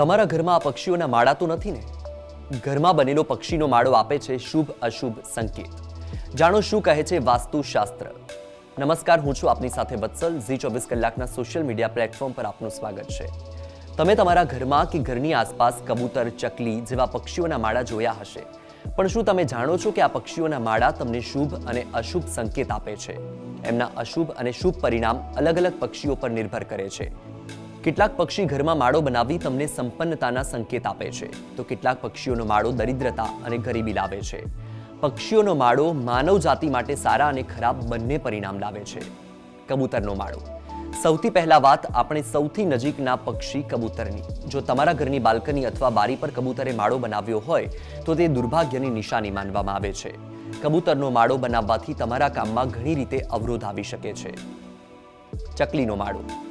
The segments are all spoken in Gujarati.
તમારા ઘરમાં આ પક્ષીઓના માળા તો નથી ને? ઘરમાં બનેલો પક્ષીનો માળો આપે છે શુભ અશુભ સંકેત. જાણો શું કહે છે વાસ્તુશાસ્ત્ર? નમસ્કાર, હું છું આપની સાથે વત્સલ. ઝી ચોવીસ કલાકના સોશિયલ મીડિયા પ્લેટફોર્મ પર આપનું સ્વાગત છે. તમે તમારા ઘરમાં કે ઘરની આસપાસ કબૂતર, ચકલી જેવા પક્ષીઓના માળા જોયા હશે. પણ શું તમે જાણો છો કે આ પક્ષીઓના માળા તમને શુભ અને અશુભ સંકેત આપે છે? એમના અશુભ અને શુભ પરિણામ અલગ અલગ પક્ષીઓ પર નિર્ભર કરે છે. કેટલાક પક્ષી ઘરમાં માળો બનાવી તમને સંપન્નતાના સંકેત આપે છે. તો કેટલાક પક્ષીઓનો માળો દરિદ્રતા અને ગરીબી લાવે છે. પક્ષીઓનો માળો માનવ જાતિ માટે સારા અને ખરાબ બંને પરિણામ લાવે છે. કબૂતરનો માળો. સૌથી પહેલા વાત આપણે સૌથી નજીકના પક્ષી કબૂતરની. જો તમારા ઘરની બાલ્કની અથવા બારી પર કબૂતરે માળો બનાવ્યો હોય, તો તે દુર્ભાગ્યની નિશાની માનવામાં આવે છે. કબૂતરનો માળો બનાવવાથી તમારા કામમાં ઘણી રીતે અવરોધ આવી શકે છે. ચકલીનો માળો.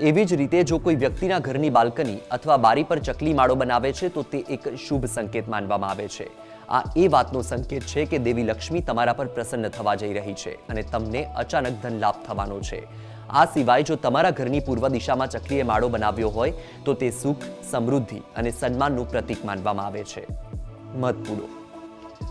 એવી જ રીતે જો કોઈ વ્યક્તિના ઘરની બાલ્કની અથવા બારી પર ચકલી માળો બનાવે છે, તો તે એક શુભ સંકેત માનવામાં આવે છે. આ એ વાતનો સંકેત છે કે દેવી લક્ષ્મી તમારા પર પ્રસન્ન થવા જઈ રહી છે અને તમને અચાનક ધન લાભ થવાનો છે. આ સિવાય જો તમારા ઘરની પૂર્વ દિશામાં ચકલીએ માળો બનાવ્યો હોય, તો તે સુખ, સમૃદ્ધિ અને સન્માનનું પ્રતીક માનવામાં આવે છે. મધપૂડો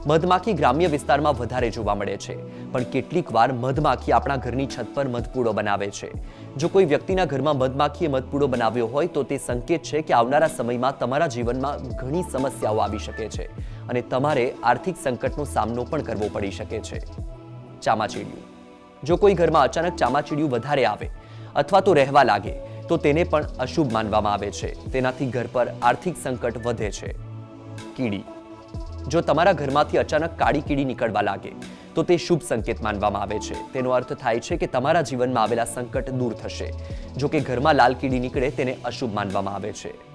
મધમાખી ગ્રામ્ય વિસ્તારમાં વધારે જોવા મળે છે. પણ કેટલીક વાર મધમાખી આપણા ઘરની છત પર મધપૂડો બનાવે છે. જો કોઈ વ્યક્તિના ઘરમાં મધમાખીએ મધપૂડો બનાવ્યો હોય તો તે સંકેત છે કે આવનારા સમયમાં તમારા જીવનમાં ઘણી સમસ્યાઓ આવી શકે છે અને તમારે આર્થિક સંકટનો સામનો પણ કરવો પડી શકે છે. ચામાચીડિયું. જો કોઈ ઘરમાં અચાનક ચામાચીડિયું વધારે આવે અથવા તો રહેવા લાગે, તો તેને પણ અશુભ માનવામાં આવે છે. તેનાથી ઘર પર આર્થિક સંકટ વધે છે. કીડી. જો તમારા ઘરમાંથી અચાનક કાળી કીડી નીકળવા લાગે, તો તે શુભ સંકેત માનવામાં આવે છે. તેનો અર્થ થાય છે કે તમારા જીવનમાં આવેલા સંકટ દૂર થશે. જો કે ઘરમાં લાલ કીડી નીકળે, તેને અશુભ માનવામાં આવે છે.